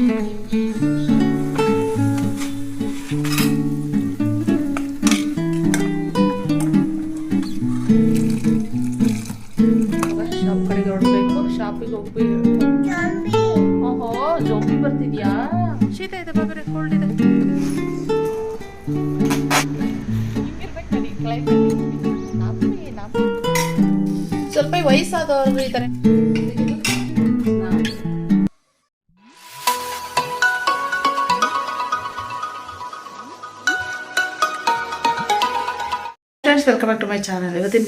Mm-hmm.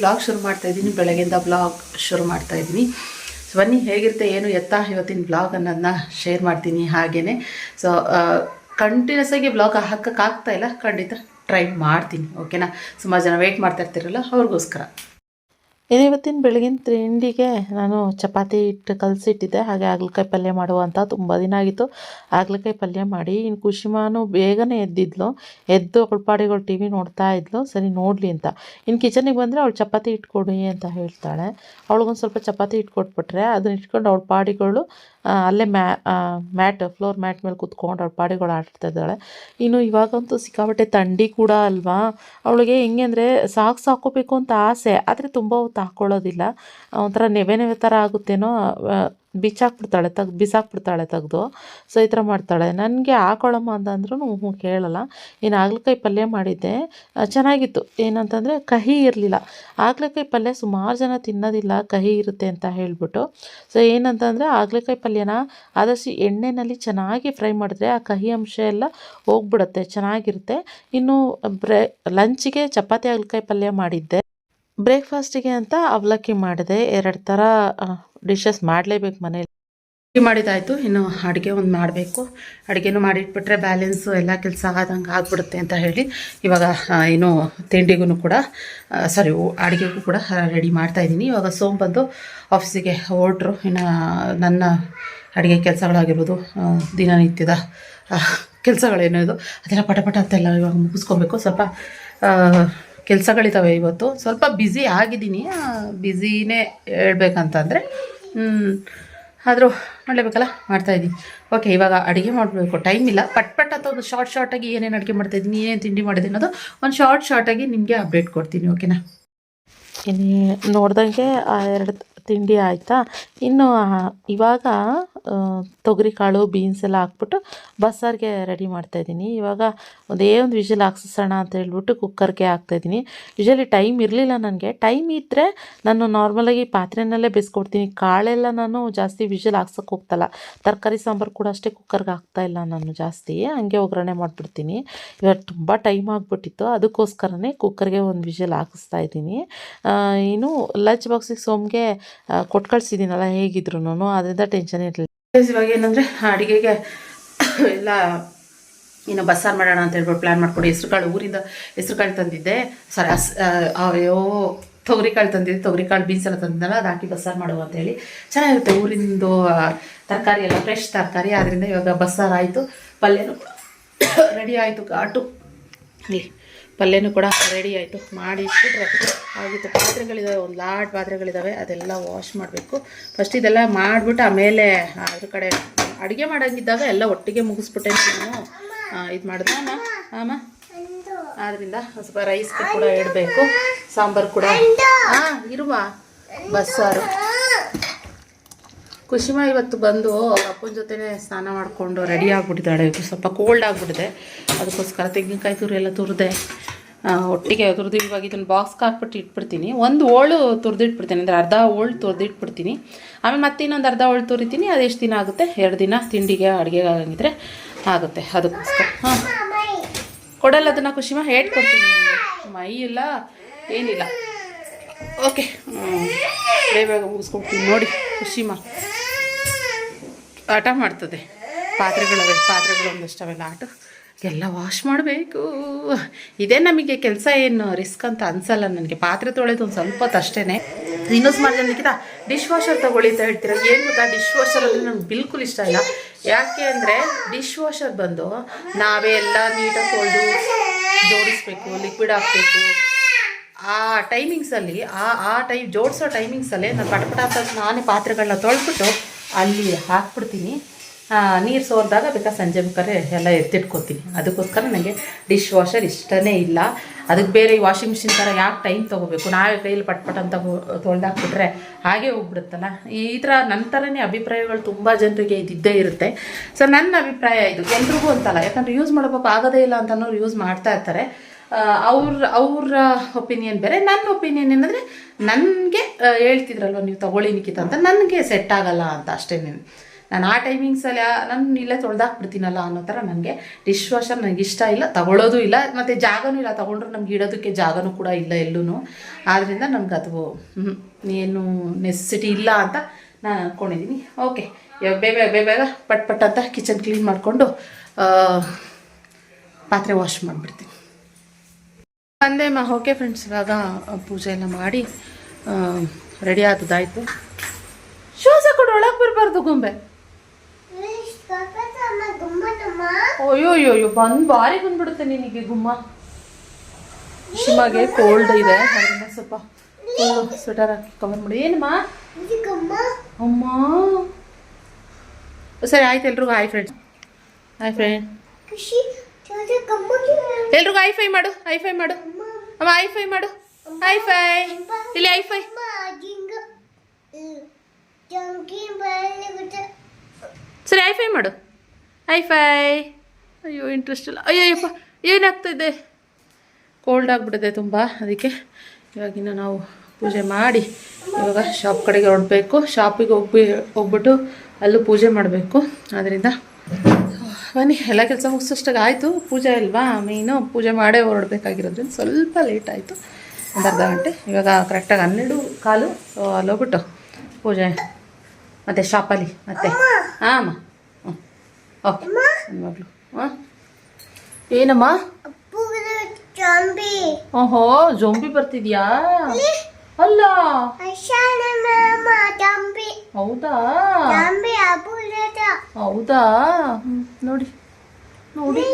Blog ಶುರು ಮಾಡ್ತಾ ಇದ್ದೀನಿ. ಬೆಳಗ್ಗೆಯಿಂದ ಬ್ಲಾಗ್ ಶುರು ಮಾಡ್ತಾ ಇದ್ದೀನಿ. ಸೊ ಬನ್ನಿ, ಹೇಗಿರುತ್ತೆ, ಏನು ಎತ್ತ ಇವತ್ತಿನ ಬ್ಲಾಗ್ ಅನ್ನೋದನ್ನ ಶೇರ್ ಮಾಡ್ತೀನಿ ಹಾಗೆಯೇ ಸೊ ಕಂಟಿನ್ಯೂಸ್ ಆಗಿ ಬ್ಲಾಗ್ ಹಾಕೋಕ್ಕಾಗ್ತಾ ಇಲ್ಲ. ಖಂಡಿತ ಟ್ರೈ ಮಾಡ್ತೀನಿ ಓಕೆನಾ ಸುಮಾರು ಜನ ವೆಯ್ಟ್ ಮಾಡ್ತಾ ಇರ್ತೀರಲ್ಲ, ಅವ್ರಿಗೋಸ್ಕರ. ಇದು ಇವತ್ತಿನ ಬೆಳಗಿನ ತಿಂಡಿಗೆ ನಾನು ಚಪಾತಿ ಹಿಟ್ಟು ಕಲಸಿಟ್ಟಿದ್ದೆ. ಹಾಗೆ ಹಾಗಲಕಾಯಿ ಪಲ್ಯ ಮಾಡುವಂಥ ತುಂಬ ದಿನ ಆಗಿತ್ತು. ಹಾಗಲಕಾಯಿ ಪಲ್ಯ ಮಾಡಿ ಇನ್ನು ಕುಶಿಮಾನು ಬೇಗನೆ ಎದ್ದಿದ್ಲು. ಎದ್ದು ಅವಳ ಟಿ ವಿ ನೋಡ್ತಾ ಇದ್ಲು. ಸರಿ, ನೋಡಲಿ ಅಂತ. ಇನ್ನು ಕಿಚನಿಗೆ ಬಂದರೆ ಅವಳು ಚಪಾತಿ ಇಟ್ಕೊಡಿ ಅಂತ ಹೇಳ್ತಾಳೆ. ಅವಳಿಗೊಂದು ಸ್ವಲ್ಪ ಚಪಾತಿ ಇಟ್ಕೊಟ್ಬಿಟ್ರೆ ಅದನ್ನ ಇಟ್ಕೊಂಡು ಅವಳ ಪಾಡಿಗಳು ಅಲ್ಲೇ ಮ್ಯಾ ಮ್ಯಾಟ್, ಫ್ಲೋರ್ ಮ್ಯಾಟ್ ಮೇಲೆ ಕುತ್ಕೊಂಡು ಅವಳ ಪಾಡಿಗಳು ಆಡ್ತಾ ಇದ್ದಾಳೆ. ಇನ್ನು ಇವಾಗಂತೂ ಸಿಕ್ಕಾಪಟ್ಟೆ ಥಂಡಿ ಕೂಡ ಅಲ್ವಾ? ಅವಳಿಗೆ ಹೆಂಗೆ ಅಂದರೆ ಸಾಕು ಹಾಕೋಬೇಕು ಅಂತ ಆಸೆ, ಆದರೆ ತುಂಬ ಹೊತ್ತು ಹಾಕ್ಕೊಳ್ಳೋದಿಲ್ಲ ಒಂಥರ ನೆವೆ ನೆವೆ ಥರ ಆಗುತ್ತೇನೋ ಬಿಚ್ಚಾಕ್ಬಿಡ್ತಾಳೆ ತೆಗ್ದು ಬಿಸಾಕ್ಬಿಡ್ತಾಳೆ, ತೆಗ್ದು ಸೊ ಈ ಥರ ಮಾಡ್ತಾಳೆ. ನನಗೆ ಹಾಕೊಳ್ಳಮ್ಮ ಅಂತಂದ್ರೂ ಹ್ಞೂ ಕೇಳಲ್ಲ. ಇನ್ನು ಹಾಗಲಕಾಯಿ ಪಲ್ಯ ಮಾಡಿದ್ದೆ. ಚೆನ್ನಾಗಿತ್ತು. ಏನಂತಂದರೆ ಕಹಿ ಇರಲಿಲ್ಲ. ಹಾಗಲಕಾಯಿ ಪಲ್ಯ ಸುಮಾರು ಜನ ತಿನ್ನೋದಿಲ್ಲ, ಕಹಿ ಇರುತ್ತೆ ಅಂತ ಹೇಳಿಬಿಟ್ಟು. ಸೊ ಏನಂತಂದರೆ ಹಾಗಲಕಾಯಿ ಪಲ್ಯನ ಆದಷ್ಟು ಎಣ್ಣೆಯಲ್ಲಿ ಚೆನ್ನಾಗಿ ಫ್ರೈ ಮಾಡಿದ್ರೆ ಆ ಕಹಿ ಅಂಶ ಎಲ್ಲ ಹೋಗ್ಬಿಡುತ್ತೆ, ಚೆನ್ನಾಗಿರುತ್ತೆ. ಇನ್ನು ಬ್ರೆ, ಲಂಚಿಗೆ ಚಪಾತಿ ಹಾಗಲಕಾಯಿ ಪಲ್ಯ ಮಾಡಿದ್ದೆ. ಬ್ರೇಕ್ಫಾಸ್ಟಿಗೆ ಅಂತ ಅವಲಕ್ಕಿ ಮಾಡಿದೆ. ಎರಡು ಥರ ಡಿಶಸ್ ಮಾಡಲೇಬೇಕು ಮನೇಲಿ. ಅಡುಗೆ ಮಾಡಿದಾಯಿತು ಇನ್ನು ಅಡುಗೆ ಒಂದು ಮಾಡಬೇಕು. ಅಡುಗೆನೂ ಮಾಡಿಟ್ಬಿಟ್ರೆ ಬ್ಯಾಲೆನ್ಸು ಎಲ್ಲ ಕೆಲಸ ಆದಂಗೆ ಆಗ್ಬಿಡುತ್ತೆ ಅಂತ ಹೇಳಿ ಇವಾಗ ಏನು ತಿಂಡಿಗೂ ಕೂಡ ಸಾರಿ ಅಡುಗೆಗೂ ಕೂಡ ರೆಡಿ ಮಾಡ್ತಾಯಿದ್ದೀನಿ ಇವಾಗ ಸೋಮ್ ಬಂದು ಆಫೀಸಿಗೆ ಹೊರಟ್ರು. ಇನ್ನು ನನ್ನ ಅಡುಗೆ ಕೆಲಸಗಳಾಗಿರ್ಬೋದು ದಿನನಿತ್ಯದ ಕೆಲಸಗಳೇನೋ ಅದೆಲ್ಲ ಪಟಪಟ ಪಟ ಅಂತೆಲ್ಲ ಇವಾಗ ಮುಗಿಸ್ಕೊಬೇಕು. ಸ್ವಲ್ಪ ಕೆಲಸಗಳಿದ್ದಾವೆ ಇವತ್ತು. ಸ್ವಲ್ಪ ಬ್ಯುಸಿ ಆಗಿದ್ದೀನಿ. ಬ್ಯುಸಿನೇ ಹೇಳ್ಬೇಕಂತಂದರೆ ಆದರೂ ಮಾಡಲೇಬೇಕಲ್ಲ ಮಾಡ್ತಾಯಿದ್ದೀನಿ ಓಕೆ ಇವಾಗ ಅಡುಗೆ ಮಾಡಬೇಕು. ಟೈಮ್ ಇಲ್ಲ. ಪಟ್ ಪಟ್ ಅಂತ ಒಂದು ಶಾರ್ಟ್ ಶಾರ್ಟಾಗಿ ಏನೇನು ಅಡುಗೆ ಮಾಡ್ತಾಯಿದ್ದೀನಿ ಏನೇನು ತಿಂಡಿ ಮಾಡಿದೆ ಅನ್ನೋದು ಒಂದು ಶಾರ್ಟ್ ಶಾರ್ಟಾಗಿ ನಿಮಗೆ ಅಪ್ಡೇಟ್ ಕೊಡ್ತೀನಿ ಓಕೆನಾ ನೋಡ್ದಂಗೆ ಎರಡು ತಿಂಡಿ ಆಯಿತಾ? ಇನ್ನು ಇವಾಗ ತೊಗರಿ ಕಾಳು ಬೀನ್ಸ್ ಎಲ್ಲ ಹಾಕ್ಬಿಟ್ಟು ಬಸ್ಸಾರಿಗೆ ರೆಡಿ ಮಾಡ್ತಾಯಿದ್ದೀನಿ ಇವಾಗ ಒಂದೇ ಒಂದು ವಿಷಲ್ ಹಾಕ್ಸೋಣ ಅಂತ ಹೇಳ್ಬಿಟ್ಟು ಕುಕ್ಕರ್ಗೆ ಹಾಕ್ತಾಯಿದ್ದೀನಿ ಯೂಶಲಿ ಟೈಮ್ ಇರಲಿಲ್ಲ ನನಗೆ. ಟೈಮ್ ಇದ್ದರೆ ನಾನು ನಾರ್ಮಲಾಗಿ ಪಾತ್ರೆನಲ್ಲೇ ಬೇಯಿಸ್ಕೊಡ್ತೀನಿ. ಕಾಳೆಲ್ಲ ನಾನು ಜಾಸ್ತಿ ವಿಷಲ್ ಹಾಕ್ಸೋಕೆ ಹೋಗ್ತಲ್ಲ. ತರಕಾರಿ, ಸಾಂಬಾರು ಕೂಡ ಅಷ್ಟೇ ಕುಕ್ಕರ್ಗೆ ಹಾಕ್ತಾ ಇಲ್ಲ ನಾನು ಜಾಸ್ತಿ. ಹಂಗೆ ಒಗ್ಗರಣೆ ಮಾಡಿಬಿಡ್ತೀನಿ. ಇವಾಗ ತುಂಬ ಟೈಮ್ ಆಗಿಬಿಟ್ಟಿತ್ತು. ಅದಕ್ಕೋಸ್ಕರನೇ ಕುಕ್ಕರ್ಗೆ ಒಂದು ವಿಷಲ್ ಹಾಕಿಸ್ತಾ ಇದ್ದೀನಿ. ಇನ್ನು ಲಂಚ್ ಬಾಕ್ಸಿಗೆ ಸೋಮ್ಗೆ ಕೊಟ್ಟು ಕಳಿಸಿದ್ದೀನಲ್ಲ ಹೇಗಿದ್ರು ಅದರಿಂದ ಟೆನ್ಷನ್ ಇರಲಿಲ್ಲ. ಇವಾಗ ಏನಂದರೆ, ಅಡುಗೆಗೆ ಎಲ್ಲ ಇನ್ನು ಬಸ್ಸಾರು ಮಾಡೋಣ ಅಂತ ಹೇಳ್ಬಿಟ್ಟು ಪ್ಲ್ಯಾನ್ ಮಾಡ್ಕೊಂಡು ಹೆಸ್ರುಕಾಳು, ಊರಿಂದ ಹೆಸ್ರುಕಾಳು ತಂದಿದ್ದೆ. ಸಾರಿ ಹಸ್ ಅಯ್ಯೋ, ತೊಗರಿಕಾಳು ತಂದಿದ್ದೆ. ತೊಗರಿಕಾಳು ಬೀನ್ಸ್ ಎಲ್ಲ ತಂದಿದ್ದಲ್ಲ ಅದು ಹಾಕಿ ಬಸ್ಸಾರು ಮಾಡುವ ಅಂತೇಳಿ ಚೆನ್ನಾಗಿರುತ್ತೆ ಊರಿಂದು ತರಕಾರಿ ಎಲ್ಲ ಫ್ರೆಶ್ ತರಕಾರಿ. ಆದ್ದರಿಂದ ಇವಾಗ ಬಸ್ಸಾರು ಆಯಿತು. ಪಲ್ಯನೂ ರೆಡಿ ಆಯಿತು, ಘಾಟು. ಪಲ್ಯನೂ ಕೂಡ ರೆಡಿ ಆಯಿತು. ಮಾಡಿ ಇಟ್ಬಿಟ್ರೆ ಆಗಿತ್ತು. ಪಾತ್ರೆಗಳಿದ್ದಾವೆ ಒಂದು ಲಾಟ್ ಪಾತ್ರೆಗಳಿದ್ದಾವೆ ಅದೆಲ್ಲ ವಾಶ್ ಮಾಡಬೇಕು. ಫಸ್ಟ್ ಇದೆಲ್ಲ ಮಾಡಿಬಿಟ್ಟು ಆಮೇಲೆ ಅದ್ರ ಕಡೆ ಅಡುಗೆ ಮಾಡೋಂಗಿದ್ದಾಗ ಎಲ್ಲ ಒಟ್ಟಿಗೆ ಮುಗಿಸ್ಬಿಟ್ಟೆ ನಾನು. ಇದು ಮಾಡಿದೆ ಅಮ್ಮ ಆದ್ದರಿಂದ ಸ್ವಲ್ಪ ರೈಸ್ ಕೂಡ ಇಡಬೇಕು. ಸಾಂಬಾರು ಕೂಡ. ಹಾಂ ಇರುವ. ಬಸ್ಸಾರು. ಕುಶಿಮ ಇವತ್ತು ಬಂದು ಅವ್ರ ಅಪ್ಪನ ಜೊತೆನೇ ಸ್ನಾನ ಮಾಡಿಕೊಂಡು ರೆಡಿ ಆಗಿಬಿಟ್ಟಿದ್ದಾಳೆ. ಸ್ವಲ್ಪ ಕೋಲ್ಡ್ ಆಗಿಬಿಟ್ಟಿದೆ. ಅದಕ್ಕೋಸ್ಕರ ತೆಂಗಿನಕಾಯಿ ತುರಿ ಎಲ್ಲ ತುರಿದೆ ಒಟ್ಟಿಗೆ ತುರಿದು ಇವಾಗ ಇದನ್ನು ಬಾಕ್ಸ್ಗೆ ಹಾಕ್ಬಿಟ್ಟು ಇಟ್ಬಿಡ್ತೀನಿ. ಒಂದು ಓಳು ತುರಿದಿಟ್ಬಿಡ್ತೀನಿ, ಅಂದರೆ ಅರ್ಧ ಓಳು ತುರಿದಿಟ್ಬಿಡ್ತೀನಿ. ಆಮೇಲೆ ಮತ್ತೆ ಇನ್ನೊಂದು ಅರ್ಧ ಓಳು ತುರಿತೀನಿ, ಅದು ಎಷ್ಟು ದಿನ ಆಗುತ್ತೆ? ಎರಡು ದಿನ ತಿಂಡಿಗೆ ಅಡುಗೆಗೆ ಆಗಂಗಿದ್ರೆ ಆಗುತ್ತೆ. ಅದಕ್ಕೋಸ್ಕರ, ಹಾಂ. ಕೊಡಲ್ಲ ಅದನ್ನು ಖುಷಿಮ ಹೇಳ್ಕೊಡ್ತೀನಿ ಮೈ ಇಲ್ಲ, ಏನಿಲ್ಲ. ಓಕೆ ಬೇಗ ಮುಗಿಸ್ಕೊಡ್ತೀನಿ ನೋಡಿ ಖುಷಿಮ ಆಟ ಮಾಡ್ತದೆ. ಪಾತ್ರೆಗಳವೆ, ಪಾತ್ರೆಗಳು ಒಂದಷ್ಟು ಅವೆಲ್ಲ ಆಟ. ಎಲ್ಲ ವಾಶ್ ಮಾಡಬೇಕು. ಇದೇ ನಮಗೆ ಕೆಲಸ ಏನು ರಿಸ್ಕ್ ಅಂತ ಅನ್ಸಲ್ಲ ನನಗೆ. ಪಾತ್ರೆ ತೊಳೆದು ಒಂದು ಸ್ವಲ್ಪ ಅಷ್ಟೇ ಸುಮಾರು ಜನಕ್ಕಿಂತ ಡಿಶ್ ವಾಷರ್ ತಗೊಳ್ಳಿ ಅಂತ ಹೇಳ್ತೀರಾ? ಏನು ಗೊತ್ತಾ ಡಿಶ್ ವಾಷರಲ್ಲಿ ನಂಗೆ ಬಿಲ್ಕುಲ್ ಇಷ್ಟ ಇಲ್ಲ. ಯಾಕೆ ಅಂದರೆ ಡಿಶ್ ವಾಷರ್ ಬಂದು ನಾವೇ ಎಲ್ಲ ನೀಟಾಗಿ ತೊಳೆದು ಜೋಡಿಸ್ಬೇಕು ಲಿಕ್ವಿಡ್ ಹಾಕಬೇಕು. ಆ ಟೈಮಿಂಗ್ಸಲ್ಲಿ ಆ ಆ ಟೈಮ್ ಜೋಡಿಸೋ ಟೈಮಿಂಗ್ಸಲ್ಲೇ ನಾನು ಪಟಪಟ ಅಂತ ನಾನೇ ಪಾತ್ರೆಗಳನ್ನ ತೊಳೆದ್ಬಿಟ್ಟು ಅಲ್ಲಿ ಹಾಕ್ಬಿಡ್ತೀನಿ. ನೀರು ಸೋರಿದಾಗ ಬೇಕಾ ಸಂಜೆ ಬೇಕಾದ್ರೆ ಎಲ್ಲ ಎತ್ತಿಟ್ಕೊತೀನಿ. ಅದಕ್ಕೋಸ್ಕರ ನನಗೆ ಡಿಶ್ ವಾಷರ್ ಇಷ್ಟನೇ ಇಲ್ಲ. ಅದಕ್ಕೆ ಬೇರೆ ವಾಷಿಂಗ್ ಮಿಷಿನ್ ಥರ ಯಾಕೆ ಟೈಮ್ ತೊಗೋಬೇಕು? ನಾವೇ ಕೈಯಲ್ಲಿ ಪಟ್ಪಟ್ ಪಟ್ ಅಂತ ತೊಳೆದಾಕ್ಬಿಟ್ರೆ ಹಾಗೆ ಹೋಗ್ಬಿಡುತ್ತಲ್ಲ? ಈ ಥರ ನನ್ನ ಥರನೇ ಅಭಿಪ್ರಾಯಗಳು ತುಂಬ ಜನರಿಗೆ ಇದ್ದಿದ್ದೇ ಇರುತ್ತೆ. ಸೊ ನನ್ನ ಅಭಿಪ್ರಾಯ ಇದು. ಎಲ್ರಿಗೂ ಅಂತಲ್ಲ. ಯಾಕಂದರೆ ಯೂಸ್ ಮಾಡಬೇಕು ಆಗೋದೇ ಇಲ್ಲ ಅಂತ ಯೂಸ್ ಮಾಡ್ತಾ ಇರ್ತಾರೆ. ಅವ್ರ, ಅವರ ಒಪಿನಿಯನ್ ಬೇರೆ ನನ್ನ ಒಪಿನಿಯನ್ ಏನಂದರೆ ನನಗೆ ಹೇಳ್ತಿದ್ರಲ್ವ ನೀವು ತಗೊಳ್ಳಿ ನಿಖಿತ ಅಂತ, ನನಗೆ ಸೆಟ್ ಆಗಲ್ಲ ಅಂತ ಅಷ್ಟೇ ನಾನು. ಆ ಟೈಮಿಂಗ್ಸಲ್ಲಿ ನಾನು ಇಲ್ಲೇ ತೊಳೆದಾಕ್ಬಿಡ್ತೀನಲ್ಲ ಅನ್ನೋ ಥರ ನನಗೆ ಡಿಶ್ ವಾಷರ್ ನನಗೆ ಇಷ್ಟ ಇಲ್ಲ ತಗೊಳ್ಳೋದು ಇಲ್ಲ, ಮತ್ತು ಜಾಗನೂ ಇಲ್ಲ, ತೊಗೊಂಡ್ರೆ ನಮ್ಗೆ ಇಡೋದಕ್ಕೆ ಜಾಗನೂ ಕೂಡ ಇಲ್ಲ ಎಲ್ಲೂ ಆದ್ದರಿಂದ ನನಗೆ ಅದು ಏನು ನೆಸೆಸಿಟಿ ಇಲ್ಲ ಅಂತ ನಾನು ಅಂದ್ಕೊಂಡಿದ್ದೀನಿ ಓಕೆ ಬೇಗ ಬೇಗ ಬೇಗ ಪಟ್ ಪಟ್ ಅಂತ ಕಿಚನ್ ಕ್ಲೀನ್ ಮಾಡಿಕೊಂಡು ಪಾತ್ರೆ ವಾಶ್ ಮಾಡಿಬಿಡ್ತೀನಿ. ಬಂದೆ ಮಾ ಓಕೆ ಫ್ರೆಂಡ್ಸ್ ಇವಾಗ ಪೂಜೆ ಎಲ್ಲ ಮಾಡಿ ರೆಡಿ ಆದದಾಯ್ತು ಶೂಸ್ ಹಾಕೊಂಡು ಒಳಗೆ ಬರಬಾರ್ದು ಗೊಂಬೆ. ಅಯ್ಯೋ ಅಯ್ಯೋ ಅಯ್ಯೋ ಬಂದು ಬಾರಿ ಬಂದ್ಬಿಡುತ್ತೆ ನಿನಗೆ ಗುಮ್ಮ. ಶಿಮಗೆ ಕೋಲ್ಡ್ ಇದೆ ಅದನ್ನ ಸ್ವಲ್ಪ ಸ್ವೆಟರ್ ಹಾಕಿ ಕವರ್ ಮಾಡಿ. ಏನಮ್ಮ? ಅಮ್ಮ. ಸರಿ ಆಯ್ತು ಎಲ್ರಿಗೂ ಹಾಯ್ ಫ್ರೆಂಡ್ಸ್ ಹಾಯ್ ಫ್ರೆಂಡ್ ಎಲ್ರಿಗೂ ಹೈಫೈ ಫೈ ಮಾಡು ಹೈಫೈ ಫೈ ಮಾಡು. ಅಮ್ಮ ಫೈ ಮಾಡು. ಐ ಫೈ ಇಲ್ಲಿ ಐ ಫೈ ಸರಿ ಐ ಫೈ ಮಾಡು. ಐ ಫೈ ಅಯ್ಯೋ ಇಂಟ್ರೆಸ್ಟ್ ಇಲ್ಲ. ಅಯ್ಯೋ, ಅಯ್ಯಪ್ಪ, ಏನಾಗ್ತಿದೆ? ಕೋಲ್ಡ್ ಆಗಿಬಿಟ್ಟಿದೆ ತುಂಬ, ಅದಕ್ಕೆ ಇವಾಗಿನ ನಾವು ಪೂಜೆ ಮಾಡಿ ಇವಾಗ ಶಾಪ್ ಕಡೆಗೆ ಹೊರಡಬೇಕು. ಶಾಪಿಗೆ ಹೋಗ್ಬಿ ಹೋಗ್ಬಿಟ್ಟು ಅಲ್ಲೂ ಪೂಜೆ ಮಾಡಬೇಕು. ಅದರಿಂದ ಬನ್ನಿ ಎಲ್ಲ ಕೆಲಸ ಮುಗಿಸೋಷ್ಟಾಗ ಆಯಿತು. ಪೂಜೆ ಅಲ್ವಾ? ಮೇಯ್ನು ಪೂಜೆ ಮಾಡೇ ಹೊರಡಬೇಕಾಗಿರೋದ್ರಿಂದ ಸ್ವಲ್ಪ ಲೇಟ್ ಆಯಿತು. ಒಂದು ಅರ್ಧ ಗಂಟೆ. ಇವಾಗ ಕರೆಕ್ಟಾಗಿ ಹನ್ನೆರಡು ಕಾಲು ಸೊ ಅಲ್ಲಿ ಹೋಗ್ಬಿಟ್ಟು ಪೂಜೆ ಮತ್ತು ಶಾಪಲ್ಲಿ ಮತ್ತೆ. ಹಾಂ ಅಮ್ಮ. ಹ್ಞೂ ಓಕೆ. ನನ್ನ ಮಗಳು. ಹಾಂ ಏನಮ್ಮ? ಓಹೋ ಜೊಂಬಿ ಬರ್ತಿದ್ಯಾ? ಅಲ್ಲ. ಹೌದಾ? ಹೌದಾ? ನೋಡಿ ನೋಡಿ.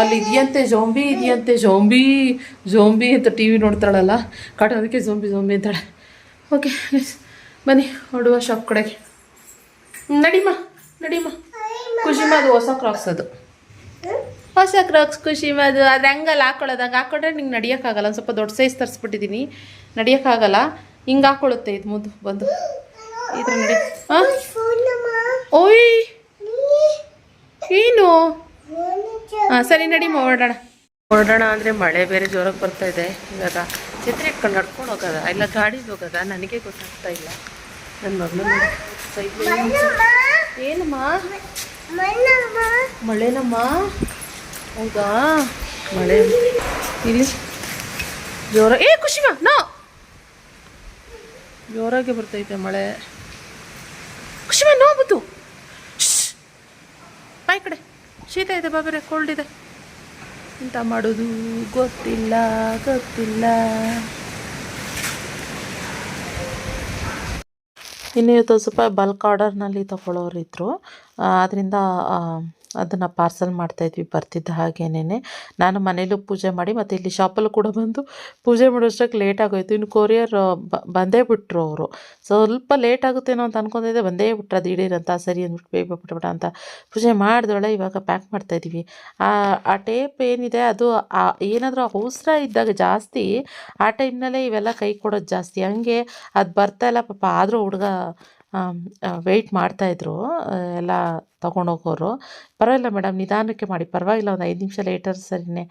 ಅಲ್ಲಿ ಇದೆಯಂತೆ ಜೋಂಬಿ ಇದೆಯಂತೆ ಜೋಂಬಿ ಜೋಂಬಿ ಅಂತ ಟಿ ವಿ ನೋಡ್ತಾಳಲ್ಲ. ಕಾಟ ಅದಕ್ಕೆ ಜೋಂಬಿ ಜೋಂಬಿ ಅಂತಾಳೆ. ಓಕೆ ಬನ್ನಿ ಹೊಡುವ ಶಾಪ್ ಕಡೆಗೆ. ನಡಿಮ್ಮ ನಡಿಮ್ಮ ಖುಷಿಮ್ಮ ಅದು ಹೊಸ ಕ್ರಾಕ್ಸ್ ಅದು. ಹೊಸ ಕ್ರಾಕ್ಸ್ ಖುಷಿ ಅದು ಅದು ಹೆಂಗಲ್ಲ ಹಾಕೊಳ್ಳೋದು? ಹಂಗೆ ಹಾಕೊಂಡ್ರೆ ನಿಂಗೆ ನಡಿಯೋಕ್ಕಾಗಲ್ಲ. ಒಂದು ಸ್ವಲ್ಪ ದೊಡ್ಡ ಸೈಜ್ ತರಿಸ್ಬಿಟ್ಟಿದ್ದೀನಿ ನಡಿಯೋಕ್ಕಾಗಲ್ಲ. ಹಿಂಗೆ ಹಾಕೊಳ್ಳುತ್ತೆ ಇದು ಮುದ್ದು ಬಂದು. ಈ ಥರ ನಡಿ. ಹಾಂ? ಓಯ್! ಏನು? ಹಾಂ ಸರಿ ನಡಿ ಓಡೋಣ ಓಡೋಣ ಅಂದರೆ ಮಳೆ ಬೇರೆ ಜೋರಾಗಿ ಬರ್ತಾ ಇದೆ. ಇವಾಗ ಛತ್ರಿ ಇಟ್ಕೊಂಡು ನಡ್ಕೊಂಡು ಹೋಗೋದ? ಇಲ್ಲ ಗಾಡಿ ಹೋಗೋದ? ನನಗೆ ಗೊತ್ತಾಗ್ತಾ ಇಲ್ಲ. ನನ್ನ ಮಗಳು ಏನಮ್ಮ ಮಳೆನಮ್ಮ? ಹೌದಾ? ಮಳೆ. ಇಲ್ಲಿ. ಜೋರ. ಏ ಖುಷಿಮ ನೋ. ಜೋರಾಗಿ ಬರ್ತೈತೆ ಮಳೆ. ಖುಷಿಮ ನೋ ಬತ್ತು ಬಾಯ್ ಕಡೆ. ಶೀತ ಇದೆ ಬಾಬರೆ ಕೋಲ್ಡ್ ಇದೆ. ಎಂತ ಮಾಡೋದು? ಗೊತ್ತಿಲ್ಲ ಗೊತ್ತಿಲ್ಲ. ಇನ್ನು ಇವತ್ತು ಸ್ವಲ್ಪ ಬಲ್ಕ್ ಆರ್ಡರ್ನಲ್ಲಿ ತಗೊಳ್ಳೋರು ಇದ್ದರು ಅದರಿಂದ ಅದನ್ನು ಪಾರ್ಸಲ್ ಮಾಡ್ತಾಯಿದ್ವಿ ಬರ್ತಿದ್ದ ಹಾಗೇನೇ ನಾನು ಮನೇಲೂ ಪೂಜೆ ಮಾಡಿ, ಮತ್ತು ಇಲ್ಲಿ ಶಾಪಲ್ಲೂ ಕೂಡ ಬಂದು ಪೂಜೆ ಮಾಡೋಷ್ಟಕ್ಕೆ ಲೇಟ್ ಆಗೋಯ್ತು. ಇನ್ನು ಕೊರಿಯರ್ ಬಂದೇ ಬಿಟ್ಟರು ಅವರು. ಸ್ವಲ್ಪ ಲೇಟ್ ಆಗುತ್ತೇನೋ ಅಂತ ಅನ್ಕೊಂಡಿದ್ದೆ ಬಂದೇ ಬಿಟ್ಟರೆ ಅದು ಇಡೀರಂತ ಸರಿ ಅಂದ್ಬಿಟ್ಟು ಬೇಗ ಬಿಟ್ಬಿಡ ಅಂತ ಪೂಜೆ ಮಾಡಿದೊಳೆ ಇವಾಗ ಪ್ಯಾಕ್ ಮಾಡ್ತಾಯಿದ್ದೀವಿ ಆ ಆ ಟೇಪ್ ಏನಿದೆ, ಅದು ಏನಾದರೂ ಅವಸರ ಇದ್ದಾಗ ಜಾಸ್ತಿ, ಆ ಟೈಮ್ನಲ್ಲೇ ಇವೆಲ್ಲ ಕೈ ಕೊಡೋದು ಜಾಸ್ತಿ. ಹಂಗೆ ಅದು ಬರ್ತಾ ಇಲ್ಲ, ಪಾಪ ಆದರೂ ಹುಡುಗ ವೆಯ್ಟ್ ಮಾಡ್ತಾಯಿದ್ರು ಎಲ್ಲ ತೊಗೊಂಡೋಗೋರು. ಪರವಾಗಿಲ್ಲ ಮೇಡಮ್, ನಿಧಾನಕ್ಕೆ ಮಾಡಿ. ಪರವಾಗಿಲ್ಲ, ಒಂದು ಐದು ನಿಮಿಷ ಲೇಟರ್ ಸರಿನೇ.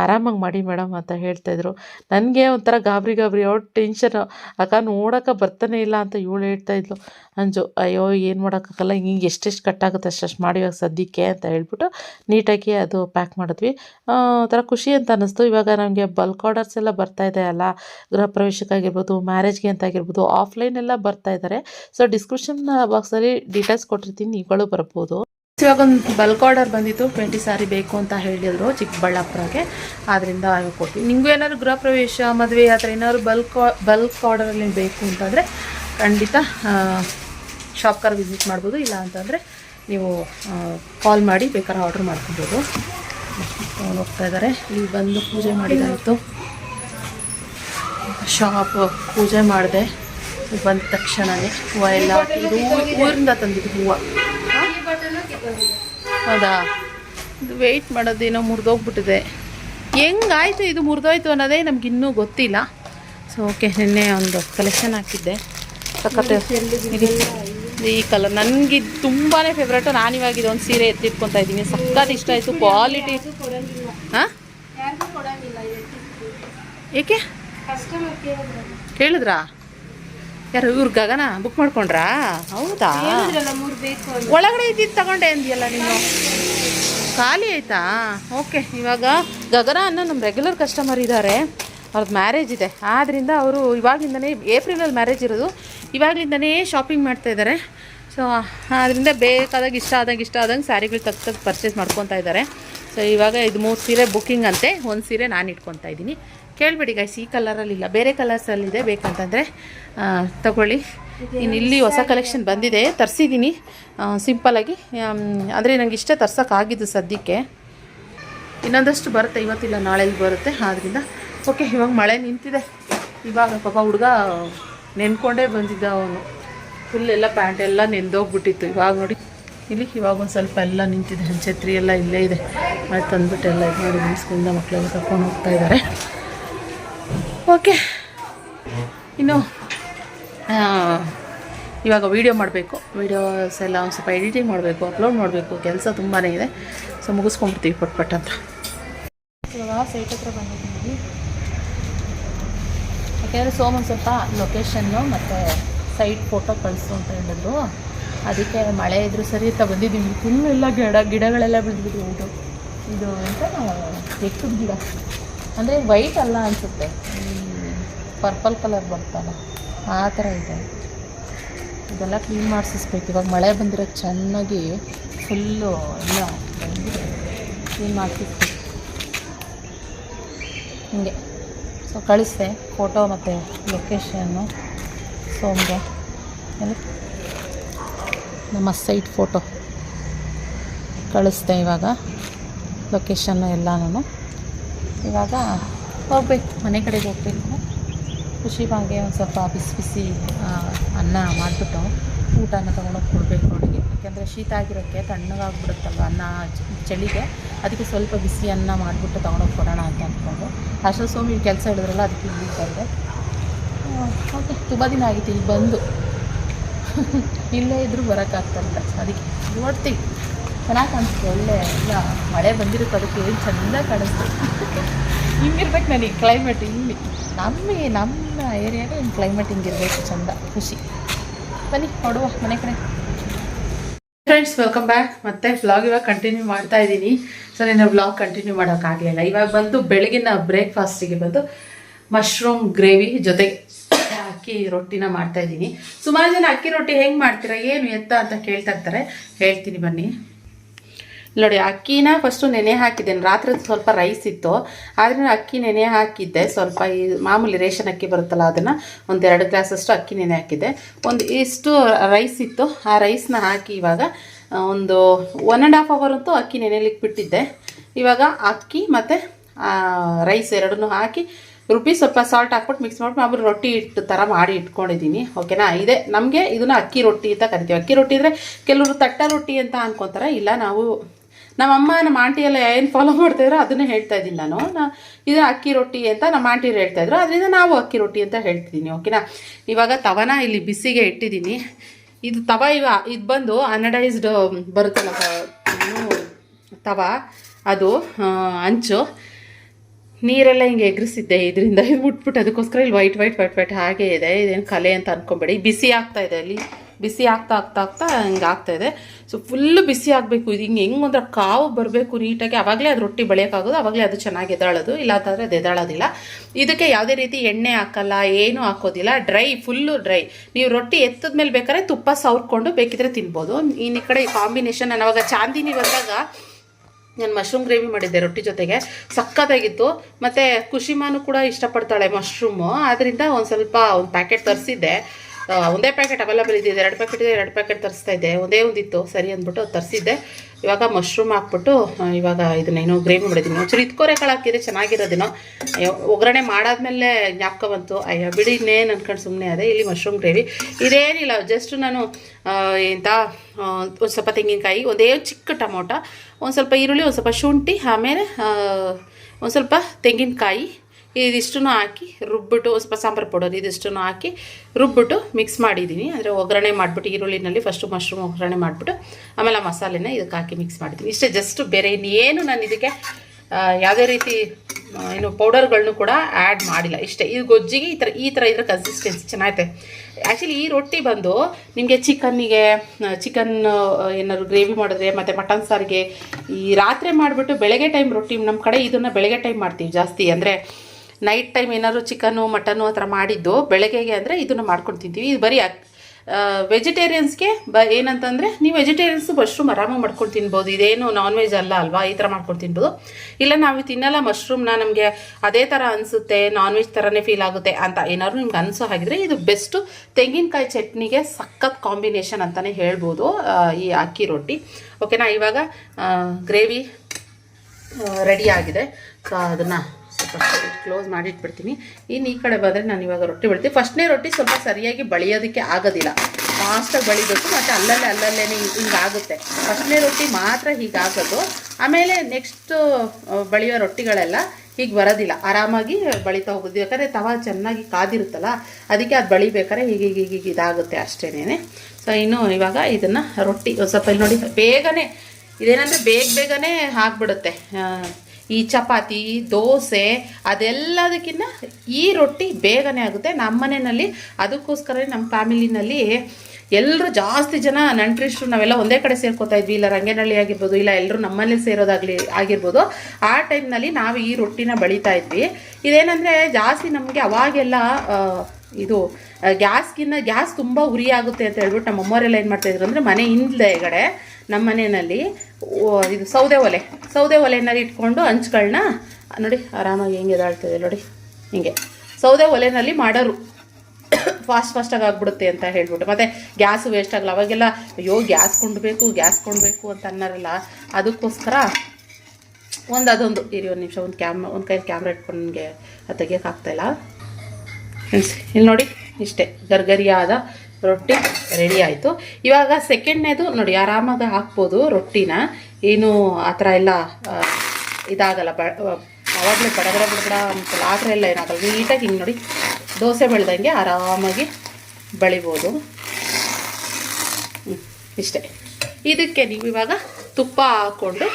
ಆರಾಮಾಗಿ ಮಾಡಿ ಮೇಡಮ್ ಅಂತ ಹೇಳ್ತಾಯಿದ್ರು ನನಗೆ ಒಂಥರ ಗಾಬರಿ ಗಾಬರಿ, ಅವ್ರು ಟೆನ್ಷನು ಅಕ್ಕ ನೋಡೋಕೆ ಬರ್ತಾನೆ ಇಲ್ಲ ಅಂತ ಇವಳು ಹೇಳ್ತಾಯಿದ್ಲು ಅಂಜು, ಅಯ್ಯೋ, ಏನು ಮಾಡೋಕ್ಕಾಗಲ್ಲ, ಹಿಂಗೆ ಎಷ್ಟೆಷ್ಟು ಕಟ್ಟಾಗುತ್ತೆ ಅಷ್ಟಷ್ಟು ಮಾಡಿ ಇವಾಗ ಸದ್ಯಕ್ಕೆ ಅಂತ ಹೇಳ್ಬಿಟ್ಟು ನೀಟಾಗಿ ಅದು ಪ್ಯಾಕ್ ಮಾಡಿದ್ವಿ. ಒಂಥರ ಖುಷಿ ಅಂತ ಅನ್ನಿಸ್ತು. ಇವಾಗ ನಮಗೆ ಬಲ್ಕ್ ಆರ್ಡರ್ಸ್ ಎಲ್ಲ ಬರ್ತಾ ಇದೆ ಅಲ್ಲ. ಗೃಹ ಪ್ರವೇಶಕ್ಕಾಗಿರ್ಬೋದು ಮ್ಯಾರೇಜ್ಗೆ ಅಂತ ಆಗಿರ್ಬೋದು ಆಫ್ಲೈನ್ ಎಲ್ಲ ಬರ್ತಾ ಇದ್ದಾರೆ ಸೊ ಡಿಸ್ಕ್ರಿಪ್ಷನ್ ಬಾಕ್ಸಲ್ಲಿ ಡೀಟೇಲ್ಸ್ ಕೊಟ್ಟಿರ್ತೀನಿ ನೀವುಗಳು ಬರ್ಬೋದು. ಇವಾಗ ಒಂದು ಬಲ್ಕ್ ಆರ್ಡರ್ ಬಂದಿತ್ತು ಟ್ವೆಂಟಿ ಸಾರಿ ಬೇಕು ಅಂತ ಹೇಳಿದ್ರು ಚಿಕ್ಕಬಳ್ಳಾಪುರಕ್ಕೆ ಆದ್ದರಿಂದ ಕೊಟ್ವಿ. ನಿಮಗೂ ಏನಾದ್ರು ಗೃಹ ಪ್ರವೇಶ, ಮದುವೆ ಆ ಥರ ಏನಾದ್ರು ಬಲ್ಕ್ ಬಲ್ಕ್ ಆರ್ಡರಲ್ಲಿ ಬೇಕು ಅಂತಂದರೆ ಖಂಡಿತ ಶಾಪ್ಕರ್ ವಿಸಿಟ್ ಮಾಡ್ಬೋದು. ಇಲ್ಲ ಅಂತಂದರೆ ನೀವು ಕಾಲ್ ಮಾಡಿ ಬೇಕಾದ್ರೆ ಆರ್ಡ್ರ್ ಮಾಡ್ಕೊಬೋದು. ತಗೊಂಡು ಹೋಗ್ತಾ ಇದ್ದಾರೆ ಇಲ್ಲಿ ಬಂದು ಪೂಜೆ ಮಾಡಿದಾಯಿತು. ಶಾಪ್ ಪೂಜೆ ಮಾಡಿದೆ. ಬಂದ ತಕ್ಷಣವೇ ಹೂವು ಎಲ್ಲ ಇದು ಊರಿಂದ ತಂದಿದ್ದು ಹೂವು. ಹೌದಾ? ಇದು ವೆಯ್ಟ್ ಮಾಡೋದೇನೋ ಮುರಿದೋಗ್ಬಿಟ್ಟಿದೆ. ಹೆಂಗಾಯಿತು ಇದು ಮುರಿದೋಯ್ತು ಅನ್ನೋದೇ ನಮ್ಗೆ ಇನ್ನೂ ಗೊತ್ತಿಲ್ಲ. ಸೊ ಓಕೆ ನಿನ್ನೆ ಒಂದು ಕಲೆಕ್ಷನ್ ಹಾಕಿದ್ದೆ. ಸಖತ್ ಈ ಕಲರ್ ನನಗೆ ತುಂಬಾ ಫೇವ್ರೇಟು ನಾನು ಇವಾಗ ಇದೊಂದು ಸೀರೆ ಎತ್ತಿಟ್ಕೊತಾ ಇದ್ದೀನಿ. ಸಖತ್ ಇಷ್ಟ ಆಯಿತು. ಕ್ವಾಲಿಟಿ ಹಾಂ? ಏಕೆ? ಕೇಳಿದ್ರಾ? ಯಾರು ಇವ್ರ ಗಗನ ಬುಕ್ ಮಾಡ್ಕೊಂಡ್ರಾ? ಹೌದಾ? ಒಳಗಡೆ ಇದ್ದಿದ್ದು ತಗೊಂಡೆ ಅಂದಿಯಲ್ಲ ನೀನು? ಖಾಲಿ ಆಯ್ತಾ? ಓಕೆ ಇವಾಗ ಗಗನ ಅನ್ನೋ ನಮ್ಮ ರೆಗ್ಯುಲರ್ ಕಸ್ಟಮರ್ ಇದ್ದಾರೆ ಅವ್ರದ್ದು ಮ್ಯಾರೇಜ್ ಇದೆ. ಆದ್ದರಿಂದ ಅವರು ಇವಾಗಿಂದನೇ ಏಪ್ರಿಲಲ್ಲಿ ಮ್ಯಾರೇಜ್ ಇರೋದು. ಇವಾಗಲಿಂದನೇ ಶಾಪಿಂಗ್ ಮಾಡ್ತಾ ಇದ್ದಾರೆ ಸೊ ಅದರಿಂದ ಬೇಕಾದಾಗ ಇಷ್ಟ ಆದಂಗೆ ಇಷ್ಟ ಆದಂಗೆ ಸ್ಯಾರಿಗಳು ತಕ್ಕ ತಕ್ಕ ಪರ್ಚೇಸ್ ಮಾಡ್ಕೊತಾ ಇದ್ದಾರೆ ಸೊ ಇವಾಗ ಇದು ಮೂರು ಸೀರೆ ಬುಕ್ಕಿಂಗ್ ಅಂತೆ. ಒಂದು ಸೀರೆ ನಾನು ಇಟ್ಕೊತಾ ಇದ್ದೀನಿ. ಕೇಳಬೇಡಿ ಗೈಸ್ ಈ ಕಲರಲ್ಲಿಲ್ಲ ಬೇರೆ ಕಲರ್ಸಲ್ಲಿದೆ ಬೇಕಂತಂದರೆ ತಗೊಳ್ಳಿ. ಇನ್ನು ಇಲ್ಲಿ ಹೊಸ ಕಲೆಕ್ಷನ್ ಬಂದಿದೆ ತರಿಸಿದ್ದೀನಿ ಸಿಂಪಲಾಗಿ ಅಂದರೆ ನನಗೆ ಇಷ್ಟ ತರ್ಸೋಕ್ಕಾಗಿದ್ದು ಸದ್ಯಕ್ಕೆ. ಇನ್ನೊಂದಷ್ಟು ಬರುತ್ತೆ ಇವತ್ತಿಲ್ಲ ನಾಳೆ ಬರುತ್ತೆ ಆದ್ದರಿಂದ ಓಕೆ ಇವಾಗ ಮಳೆ ನಿಂತಿದೆ. ಇವಾಗ ಪಾಪ ಹುಡುಗ ನೆನ್ಕೊಂಡೇ ಬಂದಿದ್ದ ಅವನು. ಫುಲ್ ಎಲ್ಲ ಪ್ಯಾಂಟ್ ಎಲ್ಲ ನೆಂದೋಗ್ಬಿಟ್ಟಿತ್ತು. ಇವಾಗ ನೋಡಿ. ಇಲ್ಲಿ ಇವಾಗ ಒಂದು ಸ್ವಲ್ಪ ಎಲ್ಲ ನಿಂತಿದೆ ಛತ್ರಿ ಎಲ್ಲ ಇಲ್ಲೇ ಇದೆ. ಮತ್ತೆ ತಂದ್ಬಿಟ್ಟು ಎಲ್ಲ ಇದು ನೋಡಿ ಸ್ಕೂಲಿಂದ ಮಕ್ಕಳೆಲ್ಲ ಕರ್ಕೊಂಡು ಹೋಗ್ತಾ ಇದ್ದಾರೆ. ಓಕೆ. ಇನ್ನು ಇವಾಗ ವೀಡಿಯೋ ಮಾಡಬೇಕು. ವೀಡಿಯೋಸ್ ಎಲ್ಲ ಒಂದು ಸ್ವಲ್ಪ ಎಡಿಟಿಂಗ್ ಮಾಡಬೇಕು ಅಪ್ಲೋಡ್ ಮಾಡಬೇಕು. ಕೆಲಸ ತುಂಬಾ ಇದೆ. ಸೊ ಮುಗಿಸ್ಕೊಂಡ್ಬಿಡ್ತೀವಿ ಪಟ್ ಪಟ್ ಅಂತ. ಇವಾಗ ಸೈಟ್ ಹತ್ರ ಬಂದಿದ್ದೀವಿ. ಯಾಕೆಂದರೆ ಸೋಮನ್ ಸ್ವಲ್ಪ ಲೊಕೇಶನ್ನು ಮತ್ತು ಸೈಟ್ ಫೋಟೋ ಕಳಿಸು ಅಂತ ಹೇಳಿದ್ರು. ಅದಕ್ಕೆ ಮಳೆ ಇದ್ರೂ ಸರಿ ಅಂತ ಬಂದಿದ್ದೀವಿ. ಫುಲ್ಲು ಎಲ್ಲ ಗಿಡ, ಗಿಡಗಳೆಲ್ಲ ಬೆಳೆದ್ಬಿಟ್ಟು ಇದು. ಇದು ಅಂತ ಎಕ್ಕದ ಗಿಡ. ಅಂದರೆ ವೈಟ್ ಅಲ್ಲ ಅನಿಸುತ್ತೆ. ಪರ್ಪಲ್ ಕಲರ್ ಬರ್ತಲ್ಲ ಆ ಥರ ಇದೆ. ಇದೆಲ್ಲ ಕ್ಲೀನ್ ಮಾಡಿಸಿಸ್ಬೇಕು. ಇವಾಗ ಮಳೆ ಬಂದಿರೋ ಚೆನ್ನಾಗಿ ಫುಲ್ಲು ಎಲ್ಲ ಕ್ಲೀನ್ ಮಾಡಿಸಿಸ್ಬೇಕು. ಹಿಂಗೆ. ಸೊ ಕಳಿಸ್ದೆ ಫೋಟೋ ಮತ್ತು ಲೊಕೇಶನ್ನು. ಸೋಮ್ಗೆ ನಮ್ಮ ಸೈಟ್ ಫೋಟೋ. ಕಳಿಸ್ದೆ ಇವಾಗ ಲೊಕೇಶನ್ನು ಎಲ್ಲನೂ. ಇವಾಗ ಹೋಗ್ಬೇಕು. ಮನೆ ಕಡೆಗೆ ಹೋಗ್ಬೇಕು. ಖುಷಿ ಬಾಗೆ ಒಂದು ಸ್ವಲ್ಪ ಬಿಸಿ ಬಿಸಿ ಅನ್ನ ಮಾಡಿಬಿಟ್ಟು ಊಟನ ತೊಗೊಂಡೋಗಿ ಕೊಡಬೇಕು ಅವಳಿಗೆ ಯಾಕೆಂದರೆ ಶೀತ ಆಗಿರೋಕ್ಕೆ ತಣ್ಣಗಾಗ್ಬಿಡುತ್ತಲ್ವ ಅನ್ನ ಚಳಿಗೆ? ಅದಕ್ಕೆ ಸ್ವಲ್ಪ ಬಿಸಿ ಅನ್ನ ಮಾಡಿಬಿಟ್ಟು ತೊಗೊಂಡೋಗಿ ಕೊಡೋಣ ಅಂತ ಅಂದ್ಕೊಂಡು ಅಷ್ಟರಲ್ಲಿ ಸೋಮಿ ಕೆಲಸ ಹೇಳಿದ್ರಲ್ಲ, ಅದಕ್ಕೆ ಇಲ್ಲಿ ಬಂದೆ ಓಕೆ, ತುಂಬ ದಿನ ಆಗಿತ್ತು, ಇಲ್ಲಿ ಬಂದು. ಇಲ್ಲೇ ಇದ್ದರೂ ಬರೋಕ್ಕಾಗ್ತಾರಲ್ಲ ಅದಕ್ಕೆ ನೋಡ್ತೀವಿ ಚೆನ್ನಾಗಿ ಕಾಣಿಸ್ತು, ಒಳ್ಳೆ ಇಲ್ಲ ಮಳೆ ಬಂದಿರುತ್ತೆ, ಅದಕ್ಕೆ ಏನು ಚೆಂದ ಕಾಣಿಸ್ತು. ಹಿಂಗಿರ್ಬೇಕು ನನಗೆ ಕ್ಲೈಮೇಟ್ ಇಲ್ಲಿ ನಮಗೆ ನಮ್ಮ ಏರಿಯಾಗೆ ಹಿಂಗೆ ಕ್ಲೈಮೇಟ್ ಹಿಂಗಿರ್ಬೇಕು, ಚಂದ, ಖುಷಿ. ಬನ್ನಿ, ನೋಡುವ, ಮನೆ ಕಡೆ. ಫ್ರೆಂಡ್ಸ್ ವೆಲ್ಕಮ್ ಬ್ಯಾಕ್ ಮತ್ತೆ ವ್ಲಾಗ್ ಇವಾಗ ಕಂಟಿನ್ಯೂ ಮಾಡ್ತಾ ಇದ್ದೀನಿ. ಸೊ ನಿನ್ನ ವ್ಲಾಗ್ ಕಂಟಿನ್ಯೂ ಮಾಡೋಕ್ಕಾಗಲಿಲ್ಲ ಇವಾಗ ಬಂದು ಬೆಳಗಿನ ಬ್ರೇಕ್ಫಾಸ್ಟಿಗೆ ಬಂದು ಮಶ್ರೂಮ್ ಗ್ರೇವಿ ಜೊತೆಗೆ ಅಕ್ಕಿ ರೊಟ್ಟಿನ ಮಾಡ್ತಾ ಇದ್ದೀನಿ. ಸುಮಾರು ಜನ ಅಕ್ಕಿ ರೊಟ್ಟಿ ಹೆಂಗೆ ಮಾಡ್ತೀರಾ, ಏನು ಎತ್ತ ಅಂತ ಕೇಳ್ತಾ ಇರ್ತಾರೆ. ಹೇಳ್ತೀನಿ ಬನ್ನಿ. ನೋಡಿ, ಅಕ್ಕಿನ ಫಸ್ಟು ನೆನೆ ಹಾಕಿದ್ದೇನೆ. ರಾತ್ರಿ ಸ್ವಲ್ಪ ರೈಸ್ ಇತ್ತು. ಆದರೆ ಅಕ್ಕಿ ನೆನೆ ಹಾಕಿದ್ದೆ. ಸ್ವಲ್ಪ ಈ ಮಾಮೂಲಿ ರೇಷನ್ ಅಕ್ಕಿ ಬರುತ್ತಲ್ಲ ಅದನ್ನು ಒಂದು ಎರಡು ಗ್ಲಾಸಷ್ಟು ಅಕ್ಕಿ ನೆನೆ ಹಾಕಿದ್ದೆ. ಒಂದು ಇಷ್ಟು ರೈಸ್ ಇತ್ತು. ಆ ರೈಸ್ನ ಹಾಕಿ ಇವಾಗ ಒಂದು ಒನ್ ಆ್ಯಂಡ್ ಹಾಫ್ ಅವರ್ ಅಂತೂ ಅಕ್ಕಿ ನೆನೆಲಿಕ್ಕೆ ಬಿಟ್ಟಿದ್ದೆ. ಇವಾಗ ಅಕ್ಕಿ ಮತ್ತು ರೈಸ್ ಎರಡನ್ನೂ ಹಾಕಿ ರುಬ್ಬಿ ಸ್ವಲ್ಪ ಸಾಲ್ಟ್ ಹಾಕ್ಬಿಟ್ಟು ಮಿಕ್ಸ್ ಮಾಡ್ಬಿಟ್ಟು ಮಾಮೂಲಿ ರೊಟ್ಟಿ ಇಟ್ಟು ಥರ ಮಾಡಿ ಇಟ್ಕೊಂಡಿದ್ದೀನಿ. ಓಕೆನಾ ಇದೇ. ನಮಗೆ ಇದನ್ನು ಅಕ್ಕಿ ರೊಟ್ಟಿ ಅಂತ ಕರಿತೀವಿ. ಅಕ್ಕಿ ರೊಟ್ಟಿ ಅಂದರೆ ಕೆಲವರು ತಟ್ಟ ರೊಟ್ಟಿ ಅಂತ ಅನ್ಕೊತಾರೆ. ಇಲ್ಲ, ನಾವು ನಮ್ಮಮ್ಮ ನಮ್ಮ ಆಂಟಿ ಎಲ್ಲ ಏನು ಫಾಲೋ ಮಾಡ್ತಾಯಿದ್ರು ಅದನ್ನೇ ಹೇಳ್ತಾ ಇದ್ದೀನಿ ನಾನು. ಇದು ಅಕ್ಕಿ ರೊಟ್ಟಿ ಅಂತ ನಮ್ಮ ಆಂಟಿರು ಹೇಳ್ತಾ ಇದ್ರು. ಅದರಿಂದ ನಾವು ಅಕ್ಕಿ ರೊಟ್ಟಿ ಅಂತ ಹೇಳ್ತಿದ್ದೀನಿ ಓಕೆನಾ ಇವಾಗ ತವನ ಇಲ್ಲಿ ಬಿಸಿಗೆ ಇಟ್ಟಿದ್ದೀನಿ. ಇದು ತವ ಇವ, ಇದು ಬಂದು ಅನಡೈಸ್ಡ್ ಬರುತ್ತಲ್ಲ ತವ, ಅದು ಅಂಚು. ನೀರೆಲ್ಲ ಹಿಂಗೆ ಎಗ್ರಿಸಿದ್ದೆ ಇದರಿಂದ. ಇದು ಬಿಟ್ಬಿಟ್ಟು ಅದಕ್ಕೋಸ್ಕರ ಇಲ್ಲಿ ವೈಟ್ ವೈಟ್ ವೈಟ್ ವೈಟ್ ಹಾಗೆ ಇದೆ. ಇದೇನು ಕಲೆ ಅಂತ ಅನ್ಕೊಂಬೇಡಿ. ಬಿಸಿ ಆಗ್ತಾ ಇದೆ ಅಲ್ಲಿ. ಬಿಸಿ ಆಗ್ತಾ ಆಗ್ತಾ ಆಗ್ತಾ ಹಿಂಗೆ ಇದೆ ಸೊ ಫುಲ್ಲು ಬಿಸಿ ಆಗಬೇಕು. ಇದು ಹಿಂಗೆ ಹೆಂಗೆ ಅಂದ್ರೆ ಕಾವು ಬರಬೇಕು ನೀಟಾಗಿ. ಅವಾಗಲೇ ಅದು ರೊಟ್ಟಿ ಬೆಳೆಯೋಕ್ಕಾಗೋದು ಆವಾಗಲೇ ಅದು ಚೆನ್ನಾಗಿ ಎದಾಳೋದು ಇಲ್ಲ ಅಂತಂದರೆ ಅದು ಎದ್ದಾಳೋದಿಲ್ಲ. ಇದಕ್ಕೆ ಯಾವುದೇ ರೀತಿ ಎಣ್ಣೆ ಹಾಕಲ್ಲ, ಏನೂ ಹಾಕೋದಿಲ್ಲ. ಡ್ರೈ ಫುಲ್ಲು ಡ್ರೈ ನೀವು ರೊಟ್ಟಿ ಎತ್ತದ ಮೇಲೆ ಬೇಕಾದ್ರೆ ತುಪ್ಪ ಸವರ್ಕೊಂಡು ಬೇಕಿದ್ರೆ ತಿನ್ಬೋದು. ಇನ್ನು ಈ ಕಾಂಬಿನೇಷನ್ ನಾನು ಅವಾಗ ಚಾಂದಿನಿ ಬಂದಾಗ ನಾನು ಮಶ್ರೂಮ್ ಗ್ರೇವಿ ಮಾಡಿದ್ದೆ ರೊಟ್ಟಿ ಜೊತೆಗೆ. ಸಕ್ಕತ್ತಾಗಿತ್ತು. ಮತ್ತು ಖುಷಿಮಾನು ಕೂಡ ಇಷ್ಟಪಡ್ತಾಳೆ ಮಶ್ರೂಮು ಆದ್ದರಿಂದ ಒಂದು ಸ್ವಲ್ಪ ಒಂದು ಪ್ಯಾಕೆಟ್ ತರಿಸಿದ್ದೆ. ಒಂದೇ ಪ್ಯಾಕೆಟ್ ಅವೈಲಬಲ್ ಇದೆ, ಎರಡು ಪ್ಯಾಕೆಟ್ ಇದೆ, ಎರಡು ಪ್ಯಾಕೆಟ್ ತರಿಸ್ತಾ ಇದ್ದೆ ಒಂದೇ ಒಂದಿತ್ತು, ಸರಿ ಅಂದ್ಬಿಟ್ಟು ತರಿಸಿದ್ದೆ. ಇವಾಗ ಮಶ್ರೂಮ್ ಹಾಕ್ಬಿಟ್ಟು ಇವಾಗ ಇದನ್ನ ಏನೋ ಗ್ರೇವಿ ಮಾಡಿದ್ದೀನಿ. ಒಂಚೂರು ಇದ್ಕೋರೆ ಕಾಳು ಹಾಕಿದ್ರೆ ಚೆನ್ನಾಗಿರೋದೇನೋ. ಒಗ್ಗರಣೆ ಮಾಡಾದ್ಮೇಲೆ ಜ್ಞಾಪಕ ಬಂತು. ಅಯ್ಯೋ, ಬಿಡಿ, ಇನ್ನೇನು ಅನ್ಕೊಂಡು ಸುಮ್ಮನೆ ಅದೇ ಇಲ್ಲಿ ಮಶ್ರೂಮ್ ಗ್ರೇವಿ ಇದೇನಿಲ್ಲ ಜಸ್ಟ್ ನಾನು ಎಂತ ಒಂದು ಸ್ವಲ್ಪ ತೆಂಗಿನಕಾಯಿ, ಒಂದೇ ಚಿಕ್ಕ ಟೊಮೊಟೊ, ಒಂದು ಸ್ವಲ್ಪ ಈರುಳ್ಳಿ, ಒಂದು ಸ್ವಲ್ಪ ಶುಂಠಿ, ಆಮೇಲೆ ಒಂದು ಸ್ವಲ್ಪ ತೆಂಗಿನಕಾಯಿ ಇದಿಷ್ಟು ಹಾಕಿ ರುಬ್ಬಿಟ್ಟು ಸ್ವಲ್ಪ ಸಾಂಬಾರು ಪೌಡರ್ ಇದಿಷ್ಟು ಹಾಕಿ ರುಬ್ಬಿಟ್ಟು ಮಿಕ್ಸ್ ಮಾಡಿದ್ದೀನಿ. ಅಂದರೆ ಒಗ್ಗರಣೆ ಮಾಡಿಬಿಟ್ಟು ಈರುಳ್ಳಿನಲ್ಲಿ ಫಸ್ಟು ಮಶ್ರೂಮ್ ಒಗ್ಗರಣೆ ಮಾಡಿಬಿಟ್ಟು ಆಮೇಲೆ ಆ ಮಸಾಲೆನ ಇದಕ್ಕೆ ಹಾಕಿ ಮಿಕ್ಸ್ ಮಾಡಿದ್ದೀನಿ. ಇಷ್ಟೇ ಜಸ್ಟ್ ಬೇರೆ ಇನ್ನೇನು ನಾನು ಇದಕ್ಕೆ ಯಾವುದೇ ರೀತಿ ಏನು ಪೌಡರ್ಗಳನ್ನು ಕೂಡ ಆ್ಯಡ್ ಮಾಡಿಲ್ಲ. ಇಷ್ಟೇ ಇದು ಗೊಜ್ಜಿಗೆ ಈ ಥರ ಈ ಥರ ಇದ್ರ ಕನ್ಸಿಸ್ಟೆನ್ಸಿ ಚೆನ್ನಾಗಿದೆ ಆ್ಯಕ್ಚುಲಿ ಈ ರೊಟ್ಟಿ ಬಂದು ನಿಮಗೆ ಚಿಕನ್ನಿಗೆ ಚಿಕನ್ ಏನಾದ್ರು ಗ್ರೇವಿ ಮಾಡಿದ್ರೆ ಮತ್ತು ಮಟನ್ ಸಾರಿಗೆ ಈ ರಾತ್ರಿ ಮಾಡಿಬಿಟ್ಟು ಬೆಳಗ್ಗೆ ಟೈಮ್ ರೊಟ್ಟಿ ನಮ್ಮ ಕಡೆ ಇದನ್ನು ಬೆಳಗ್ಗೆ ಟೈಮ್ ಮಾಡ್ತೀವಿ ಜಾಸ್ತಿ. ಅಂದರೆ ನೈಟ್ ಟೈಮ್ ಏನಾದ್ರು ಚಿಕನು ಮಟನು ಆ ಥರ ಮಾಡಿದ್ದು, ಬೆಳಗ್ಗೆಗೆ ಅಂದರೆ ಇದನ್ನು ಮಾಡ್ಕೊಂಡು ತಿಂತೀವಿ. ಇದು ಬರೀ ವೆಜಿಟೇರಿಯನ್ಸ್ಗೆ ಬ, ಏನಂತಂದರೆ ನೀವು ವೆಜಿಟೇರಿಯನ್ಸು ಮಶ್ರೂಮ್ ಆರಾಮಾಗಿ ಮಾಡ್ಕೊಂಡು ತಿನ್ಬೋದು. ಇದೇನು ನಾನ್ ವೆಜ್ ಅಲ್ಲ ಅಲ್ವಾ? ಈ ಥರ ಮಾಡ್ಕೊಂಡು ತಿನ್ಬೋದು. ಇಲ್ಲ ನಾವು ತಿನ್ನಲ್ಲ ಮಶ್ರೂಮ್ನ ನಮಗೆ ಅದೇ ಥರ ಅನಿಸುತ್ತೆ ನಾನ್ ವೆಜ್ ಥರನೇ ಫೀಲ್ ಆಗುತ್ತೆ ಅಂತ ಏನಾದ್ರು ನಿಮ್ಗೆ ಅನಿಸೋ ಹಾಗಿದ್ರೆ ಇದು ಬೆಸ್ಟು ತೆಂಗಿನಕಾಯಿ ಚಟ್ನಿಗೆ ಸಖತ್ ಕಾಂಬಿನೇಷನ್ ಅಂತಲೇ ಹೇಳ್ಬೋದು ಈ ಅಕ್ಕಿ ರೊಟ್ಟಿ. ಓಕೆನಾ ಇವಾಗ ಗ್ರೇವಿ ರೆಡಿ ಆಗಿದೆ. ಸೊ ಅದನ್ನು ಸ್ವಲ್ಪ ಕ್ಲೋಸ್ ಮಾಡಿಟ್ಬಿಡ್ತೀನಿ. ಇನ್ನು ಈ ಕಡೆ ಬಂದರೆ ನಾನು ಇವಾಗ ರೊಟ್ಟಿ ಬಿಡ್ತೀನಿ ಫಸ್ಟ್ನೇ ರೊಟ್ಟಿ ಸ್ವಲ್ಪ ಸರಿಯಾಗಿ ಬಳಿಯೋದಕ್ಕೆ ಆಗೋದಿಲ್ಲ. ಫಾಸ್ಟಾಗಿ ಬಳಿಬೇಕು ಮತ್ತು ಅಲ್ಲಲ್ಲೇ ಅಲ್ಲಲ್ಲೇ ಹಿಂಗಾಗುತ್ತೆ ಫಸ್ಟ್ನೇ ರೊಟ್ಟಿ ಮಾತ್ರ ಹೀಗಾಗೋದು ಆಮೇಲೆ ನೆಕ್ಸ್ಟ್ ಬಳಿಯೋ ರೊಟ್ಟಿಗಳೆಲ್ಲ ಹೀಗೆ ಬರೋದಿಲ್ಲ. ಆರಾಮಾಗಿ ಬಳಿತಾ ಹೋಗೋದು. ಯಾಕಂದರೆ ತವ ಚೆನ್ನಾಗಿ ಕಾದಿರುತ್ತಲ್ಲ ಅದಕ್ಕೆ ಅದು ಬಳಿಬೇಕಾದ್ರೆ ಹೀಗೆ ಹೀಗೆ ಹೀಗೆ ಇದಾಗುತ್ತೆ ಅಷ್ಟೇನೆ ಸೊ ಇನ್ನು ಇವಾಗ ಇದನ್ನು ರೊಟ್ಟಿ ಸ್ವಲ್ಪ ಇಲ್ಲಿ ನೋಡಿ ಬೇಗನೆ ಇದೇನಂದರೆ ಬೇಗ ಬೇಗನೆ ಆಗ್ಬಿಡುತ್ತೆ. ಆ, ಈ ಚಪಾತಿ, ದೋಸೆ ಅದೆಲ್ಲದಕ್ಕಿಂತ ಈ ರೊಟ್ಟಿ ಬೇಗನೆ ಆಗುತ್ತೆ. ನಮ್ಮ ಮನೆಯಲ್ಲಿ ಅದಕ್ಕೋಸ್ಕರ ನಮ್ಮ ಫ್ಯಾಮಿಲಿನಲ್ಲಿ ಎಲ್ಲರೂ ಜಾಸ್ತಿ ಜನ ನೆಂಟ್ರಿಷ್ಟ್ರು ನಾವೆಲ್ಲ ಒಂದೇ ಕಡೆ ಸೇರ್ಕೋತಾ ಇದ್ವಿ. ಇಲ್ಲ ರಂಗೇನಹಳ್ಳಿ ಆಗಿರ್ಬೋದು, ಇಲ್ಲ ಎಲ್ಲರೂ ನಮ್ಮಲ್ಲೇ ಸೇರೋದಾಗಲಿ ಆಗಿರ್ಬೋದು. ಆ ಟೈಮ್ನಲ್ಲಿ ನಾವು ಈ ರೊಟ್ಟಿನ ಬಳಿತಾ ಇದ್ವಿ. ಇದೇನಂದರೆ ಜಾಸ್ತಿ ನಮಗೆ ಅವಾಗೆಲ್ಲ ಇದು ಗ್ಯಾಸ್ಗಿನ್ನ, ಗ್ಯಾಸ್ ತುಂಬ ಉರಿಯಾಗುತ್ತೆ ಅಂತ ಹೇಳ್ಬಿಟ್ಟು ನಮ್ಮ ಅಮ್ಮವರೆಲ್ಲ ಏನು ಮಾಡ್ತಾಯಿದ್ರು ಅಂದರೆ ಮನೆ ಹಿಂದೆಗಡೆ, ನಮ್ಮ ಮನೆಯಲ್ಲಿ ಇದು ಸೌದೆ ಒಲೆ. ಸೌದೆ ಒಲೆನಲ್ಲಿ ಇಟ್ಕೊಂಡು ಹಂಚ್ಗಳನ್ನ ನೋಡಿ ಆರಾಮಾಗಿ ಹೆಂಗೆ ಎದಾಳ್ತಿದೆ ನೋಡಿ, ಹಿಂಗೆ. ಸೌದೆ ಒಲೆಯಲ್ಲಿ ಮಾಡೋರು ಫಾಸ್ಟ್ ಫಾಸ್ಟಾಗಿ ಆಗ್ಬಿಡುತ್ತೆ ಅಂತ ಹೇಳ್ಬಿಟ್ಟು. ಮತ್ತು ಗ್ಯಾಸ್ ವೇಸ್ಟ್ ಆಗಲ್ಲ. ಅವಾಗೆಲ್ಲ, ಅಯ್ಯೋ, ಗ್ಯಾಸ್ ಕೊಂಡ್ಬೇಕು ಗ್ಯಾಸ್ ಕೊಂಡ್ಬೇಕು ಅಂತ ಅನ್ನೋರಲ್ಲ, ಅದಕ್ಕೋಸ್ಕರ ಒಂದು ಅದೊಂದು. ಇರಿ, ಒಂದು ನಿಮಿಷ, ಒಂದು ಕ್ಯಾಮ್, ಒಂದು ಕೈ ಕ್ಯಾಮ್ರಾ ಇಟ್ಕೊಂಡು ನನಗೆ ಅದು ತೆಗಿಯೋಕ್ಕಾಗ್ತಾಯಿಲ್ಲ ಫ್ರೆಂಡ್ಸ್, ಇಲ್ಲಿ ನೋಡಿ, ಇಷ್ಟೇ ಗರ್ಗರಿಯಾದ ರೊಟ್ಟಿ ರೆಡಿ ಆಯಿತು. ಇವಾಗ ಸೆಕೆಂಡ್ನೇದು ನೋಡಿ ಆರಾಮಾಗಿ ಹಾಕ್ಬೋದು ರೊಟ್ಟಿನ. ಏನು ಆ ಥರ ಎಲ್ಲ ಇದಾಗಲ್ಲ, ಬ ಅವಾಗಲೇ ಬಡಗಡ ಬಡಗಡ ಅಂತಲ್ಲ, ಆ ಎಲ್ಲ ಏನಾಗಲ್ಲ. ನೀಟಾಗಿ ಹಿಂಗೆ ನೋಡಿ ದೋಸೆ ಬೆಳೆದಂಗೆ ಆರಾಮಾಗಿ ಬೆಳಿಬೋದು. ಇಷ್ಟೇ. ಇದಕ್ಕೆ ನೀವು ಇವಾಗ ತುಪ್ಪ ಹಾಕ್ಕೊಂಡು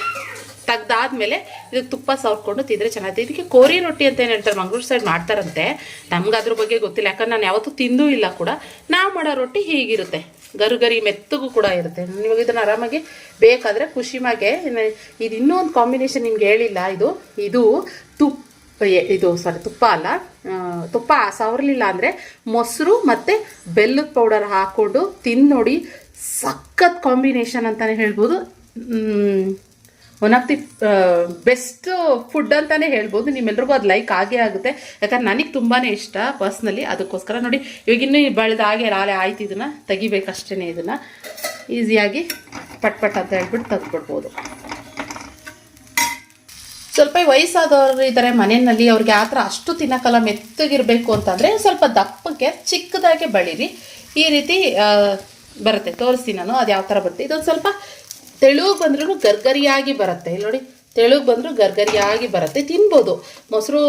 ತೆಗ್ದಾದ್ಮೇಲೆ ಇದಕ್ಕೆ ತುಪ್ಪ ಸವರ್ಕೊಂಡು ತಿಂದರೆ ಚೆನ್ನಾಗಿ ಇದಕ್ಕೆ ಕೋರಿ ರೊಟ್ಟಿ ಅಂತ ಏನು ಹೇಳ್ತಾರೆ ಮಂಗಳೂರು ಸೈಡ್ ಮಾಡ್ತಾರಂತೆ. ನಮ್ಗೆ ಅದ್ರ ಬಗ್ಗೆ ಗೊತ್ತಿಲ್ಲ, ಯಾಕಂದ್ರೆ ನಾನು ಯಾವತ್ತೂ ತಿಂದೂ ಇಲ್ಲ ಕೂಡ. ನಾವು ಮಾಡೋ ರೊಟ್ಟಿ ಹೀಗಿರುತ್ತೆ. ಗರು ಗರಿ ಮೆತ್ತಗೂ ಕೂಡ ಇರುತ್ತೆ. ನಿಮಗೆ ಇದನ್ನು ಆರಾಮಾಗಿ ಬೇಕಾದರೆ ಖುಷಿಮಾಗೆ ಇದು ಇನ್ನೂ ಒಂದು ಕಾಂಬಿನೇಷನ್ ನಿಮ್ಗೆ ಹೇಳಿಲ್ಲ, ಇದು ಇದು ತುಪ್ಪ ಇದು ಸಾರಿ ತುಪ್ಪ ಅಲ್ಲ ತುಪ್ಪ ಸವರಲಿಲ್ಲ ಅಂದರೆ ಮೊಸರು ಮತ್ತು ಬೆಲ್ಲದ ಪೌಡರ್ ಹಾಕ್ಕೊಂಡು ತಿಂದು ನೋಡಿ ಸಖತ್ ಕಾಂಬಿನೇಷನ್ ಅಂತಲೇ ಹೇಳ್ಬೋದು. One of the best food ಅಂತಲೇ ಹೇಳ್ಬೋದು. ನಿಮ್ಮೆಲ್ರಿಗೂ ಅದು ಲೈಕ್ ಆಗೇ ಆಗುತ್ತೆ. ಯಾಕಂದ್ರೆ ನನಗೆ ತುಂಬಾ ಇಷ್ಟ ಪರ್ಸ್ನಲಿ ಅದಕ್ಕೋಸ್ಕರ ನೋಡಿ, ಇವಾಗ ಇನ್ನೂ ಬೆಳೆದ ಹಾಗೆ ರಾಲೆ ಆಯ್ತು ಇದನ್ನು ತೆಗಿಬೇಕಷ್ಟೇ ಇದನ್ನು. ಈಸಿಯಾಗಿ ಪಟ್ ಪಟ್ ಅಂತ ಹೇಳ್ಬಿಟ್ಟು ತೆಗೆದ್ಬಿಡ್ಬೋದು. ಸ್ವಲ್ಪ ವಯಸ್ಸಾದವರು ಇದ್ದಾರೆ ಮನೆಯಲ್ಲಿ, ಅವ್ರಿಗೆ ಆ ಥರ ಅಷ್ಟು ತಿನ್ನಕಲ್ಲ ಮೆತ್ತಗಿರಬೇಕು ಅಂತಂದರೆ ಸ್ವಲ್ಪ ದಪ್ಪಕ್ಕೆ, ಚಿಕ್ಕದಾಗೆ ಬಳಿರಿ. ಈ ರೀತಿ ಬರುತ್ತೆ. ತೋರಿಸ್ತೀನಿ ನಾನು ಅದು ಯಾವ ಥರ ಬರುತ್ತೆ. ಇದೊಂದು ಸ್ವಲ್ಪ ತೆಳುಗೆ ಬಂದ್ರೂ ಗರ್ಗರಿಯಾಗಿ ಬರುತ್ತೆ. ಇಲ್ಲಿ ನೋಡಿ, ತೆಳುಗೆ ಬಂದರೂ ಗರ್ಗರಿಯಾಗಿ ಬರುತ್ತೆ. ತಿನ್ಬೋದು. ಮೊಸರು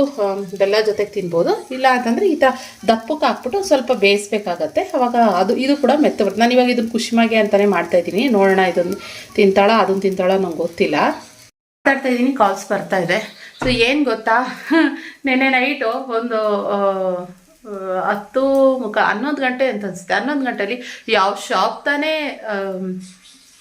ಬೆಲ್ಲ ಜೊತೆಗೆ ತಿನ್ಬೋದು. ಇಲ್ಲ ಅಂತಂದರೆ ಈ ಥರ ದಪ್ಪಕ್ಕೆ ಹಾಕ್ಬಿಟ್ಟು ಸ್ವಲ್ಪ ಬೇಯಿಸ್ಬೇಕಾಗತ್ತೆ. ಅವಾಗ ಅದು, ಇದು ಕೂಡ ಮೆತ್ತ ಬರುತ್ತೆ. ನಾನು ಇವಾಗ ಇದನ್ನು ಖುಷಿಮಾಗೆ ಅಂತಲೇ ಮಾಡ್ತಾ ಇದ್ದೀನಿ. ನೋಡೋಣ ಇದೊಂದು ತಿಂತಾಳ ಅದನ್ನು ತಿಂತಾಳ ನಂಗೆ ಗೊತ್ತಿಲ್ಲ. ಮಾತಾಡ್ತಾ ಇದ್ದೀನಿ ಕಾಲ್ಸ್ ಬರ್ತಾ ಇದೆ. ಸೊ ಏನು ಗೊತ್ತಾ? ನೆನ್ನೆ ನೈಟು ಒಂದು ಹತ್ತು ಮುಖ, ಹನ್ನೊಂದು ಗಂಟೆ ಅಂತ ಅನಿಸುತ್ತೆ. ಹನ್ನೊಂದು ಗಂಟೆಯಲ್ಲಿ ಯಾವ ಶಾಪ್ ತಾನೇ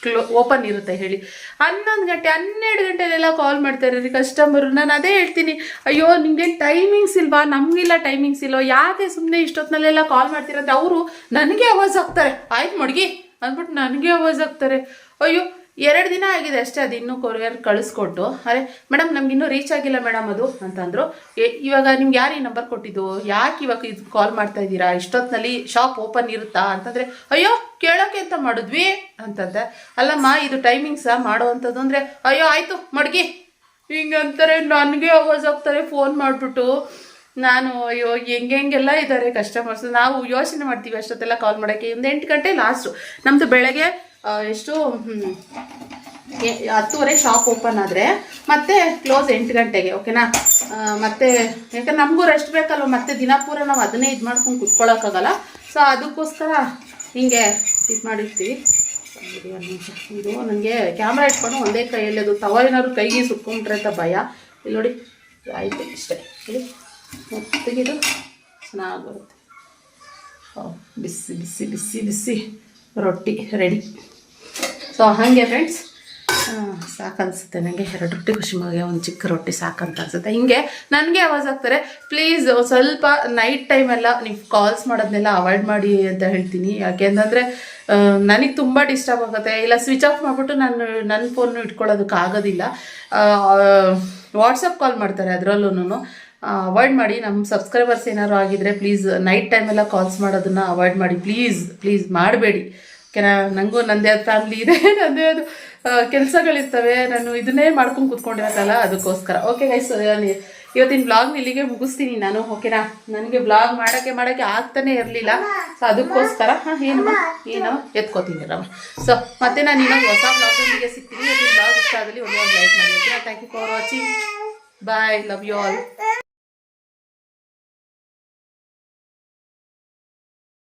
ಕ್ಲೋ ಓಪನ್ ಇರುತ್ತೆ ಹೇಳಿ. ಹನ್ನೊಂದು ಗಂಟೆ, ಹನ್ನೆರಡು ಗಂಟೆಲೆಲ್ಲ ಕಾಲ್ ಮಾಡ್ತಾರೆ ರೀ ಕಸ್ಟಮರು ನಾನು ಅದೇ ಹೇಳ್ತೀನಿ, ಅಯ್ಯೋ ನಿಮ್ಗೇನು ಟೈಮಿಂಗ್ಸ್ ಇಲ್ವಾ? ನಮಗಿಲ್ಲ ಟೈಮಿಂಗ್ಸ್ ಇಲ್ವಾ? ಯಾಕೆ ಸುಮ್ಮನೆ ಇಷ್ಟೊತ್ತಿನಲ್ಲೆಲ್ಲ ಕಾಲ್ ಮಾಡ್ತೀರಂತ ಅವರು, ನನಗೆ ಅವಾಜ್ ಹಾಕ್ತಾರೆ ಆಯ್ತು ಮಡ್ಗಿ, ಅಂದ್ಬಿಟ್ಟು, ನನಗೆ ಅವಾಜ್ ಹಾಕ್ತಾರೆ ಅಯ್ಯೋ ಎರಡು ದಿನ ಆಗಿದೆ ಅಷ್ಟೇ, ಅದು ಇನ್ನೂ ಕೊರಿಯರ್ ಕಳಿಸ್ಕೊಟ್ಟು. ಅರೆ ಮೇಡಮ್ ನಮ್ಗೆ ಇನ್ನೂ ರೀಚ್ ಆಗಿಲ್ಲ ಮೇಡಮ್ ಅದು ಅಂತಂದರು ಇವಾಗ ನಿಮ್ಗೆ ಯಾರು ಈ ನಂಬರ್ ಕೊಟ್ಟಿದ್ದು? ಯಾಕೆ ಇವಾಗ ಇದು ಕಾಲ್ ಮಾಡ್ತಾ ಇದ್ದೀರಾ? ಇಷ್ಟೊತ್ತಿನಲ್ಲಿ ಶಾಪ್ ಓಪನ್ ಇರುತ್ತಾ? ಅಂತಂದರೆ, ಅಯ್ಯೋ, ಕೇಳೋಕೆ ಅಂತ ಮಾಡಿದ್ವಿ? ಅಂತಂದೆ. ಅಲ್ಲಮ್ಮ, ಇದು ಟೈಮಿಂಗ್ಸಾ ಮಾಡುವಂಥದ್ದು ಅಂದರೆ, ಅಯ್ಯೋ, ಆಯಿತು, ಮಡ್ಗಿ. ಹಿಂಗಂತಾರೆ ನನಗೆ ಅವಾಜ್ ಹೋಗ್ತಾರೆ ಫೋನ್ ಮಾಡಿಬಿಟ್ಟು. ನಾನು, ಅಯ್ಯೋ, ಹೆಂಗೆ ಹೆಂಗೆಲ್ಲ ಇದ್ದಾರೆ ಕಸ್ಟಮರ್ಸ್ ನಾವು ಯೋಚನೆ ಮಾಡ್ತೀವಿ ಅಷ್ಟೊತ್ತೆಲ್ಲ ಕಾಲ್ ಮಾಡೋಕ್ಕೆ. ಒಂದು ಎಂಟು ಗಂಟೆ ಲಾಸ್ಟು ನಮ್ಮದು ಬೆಳಗ್ಗೆ ಎಷ್ಟು ಹತ್ತುವರೆ ಶಾಪ್ ಓಪನ್ ಆದರೆ, ಮತ್ತೆ ಕ್ಲೋಸ್ ಎಂಟು ಗಂಟೆಗೆ ಓಕೆನಾ ಮತ್ತೆ, ಯಾಕಂದ್ರೆ ನಮಗೂ ರೆಸ್ಟ್ ಬೇಕಲ್ವ, ಮತ್ತೆ ದಿನ ಪೂರ ನಾವು ಅದನ್ನೇ ಇದು ಮಾಡ್ಕೊಂಡು ಕುತ್ಕೊಳ್ಳೋಕ್ಕಾಗಲ್ಲ ಸೊ ಅದಕ್ಕೋಸ್ಕರ ಹಿಂಗೆ ಇದು ಮಾಡಿರ್ತೀವಿ. ಇದು ನನಗೆ ಕ್ಯಾಮ್ರಾ ಇಟ್ಕೊಂಡು ಒಂದೇ ಕೈಯಲ್ಲಿ ಅದು ತವ ಏನಾದ್ರು ಕೈಗೆ ಸುಟ್ಕೊಂಡ್ರೆ ಅಂತ ಭಯ. ಇಲ್ಲಿ ನೋಡಿ, ಆಯಿತು, ಇಷ್ಟೇ. ಇಲ್ಲಿ ಮುತ್ತಿಗಿದು ಚೆನ್ನಾಗಿ ಬರುತ್ತೆ. ಬಿಸಿ ಬಿಸಿ ಬಿಸಿ ಬಿಸಿ, ರೊಟ್ಟಿ ರೆಡಿ ಸೊ ಹಾಗೆ ಫ್ರೆಂಡ್ಸ್ ಸಾಕನ್ಸುತ್ತೆ. ನನಗೆ ಎರಡು ರೊಟ್ಟಿ ಖುಷಿ ಮಗ ಒಂದು ಚಿಕ್ಕ ರೊಟ್ಟಿ ಸಾಕಂತ ಅನ್ಸುತ್ತೆ ಹಿಂಗೆ ನನಗೆ ಅವಾಜ್ ಆಗ್ತಾರೆ. ಪ್ಲೀಸ್ ಸ್ವಲ್ಪ ನೈಟ್ ಟೈಮೆಲ್ಲ ನೀವು ಕಾಲ್ಸ್ ಮಾಡೋದನ್ನೆಲ್ಲ ಅವಾಯ್ಡ್ ಮಾಡಿ ಅಂತ ಹೇಳ್ತೀನಿ. ಯಾಕೆಂತಂದರೆ ನನಗೆ ತುಂಬ ಡಿಸ್ಟರ್ಬ್ ಆಗುತ್ತೆ. ಇಲ್ಲ ಸ್ವಿಚ್ ಆಫ್ ಮಾಡಿಬಿಟ್ಟು ನಾನು ನನ್ನ ಫೋನು ಇಟ್ಕೊಳ್ಳೋದಕ್ಕೆ ಆಗೋದಿಲ್ಲ. ವಾಟ್ಸಪ್ ಕಾಲ್ ಮಾಡ್ತಾರೆ ಅದರಲ್ಲೂ ಅವಾಯ್ಡ್ ಮಾಡಿ. ನಮ್ಮ ಸಬ್ಸ್ಕ್ರೈಬರ್ಸ್ ಏನಾದ್ರು ಆಗಿದ್ರೆ ಪ್ಲೀಸ್ ನೈಟ್ ಟೈಮೆಲ್ಲ ಕಾಲ್ಸ್ ಮಾಡೋದನ್ನು ಅವಾಯ್ಡ್ ಮಾಡಿ. ಪ್ಲೀಸ್ ಪ್ಲೀಸ್ ಮಾಡಬೇಡಿ. ಕೆನ ನನಗೂ ನಂದೇ ಆದ ಫ್ಯಾಮ್ಲಿ ಇದೆ. ನಂದೇ ಅದು ಕೆಲಸಗಳಿರ್ತವೆ. ನಾನು ಇದನ್ನೇ ಮಾಡ್ಕೊಂಡು ಕೂತ್ಕೊಂಡಿರತ್ತಲ್ಲ ಅದಕ್ಕೋಸ್ಕರ. ಓಕೆ ಗೈಸ್ ಇವತ್ತಿನ ಬ್ಲಾಗ್ ಇಲ್ಲಿಗೆ ಮುಗಿಸ್ತೀನಿ ನಾನು ಓಕೆನಾ ನನಗೆ ಬ್ಲಾಗ್ ಮಾಡೋಕ್ಕೆ ಮಾಡೋಕ್ಕೆ ಆಗ್ತಾನೆ ಇರಲಿಲ್ಲ. ಸೊ ಅದಕ್ಕೋಸ್ಕರ, ಹಾಂ ಏನಮ್ಮ ಏನಮ್ಮ ಎತ್ಕೋತೀನಿ ರಮ್ಮ ಸೊ ಮತ್ತೆ ನಾನು ಇನ್ನೊಂದು ಹೊಸ ಬ್ಲಾಗೊಂದಿಗೆ ಸಿಗ್ತೀನಿ. ಇವತ್ತಿನ ಬ್ಲಾಗ್ ಇಷ್ಟ ಆಗಲಿ ಒಂದು ಲೈಕ್ ಮಾಡಿ okay thank you for watching bye love you all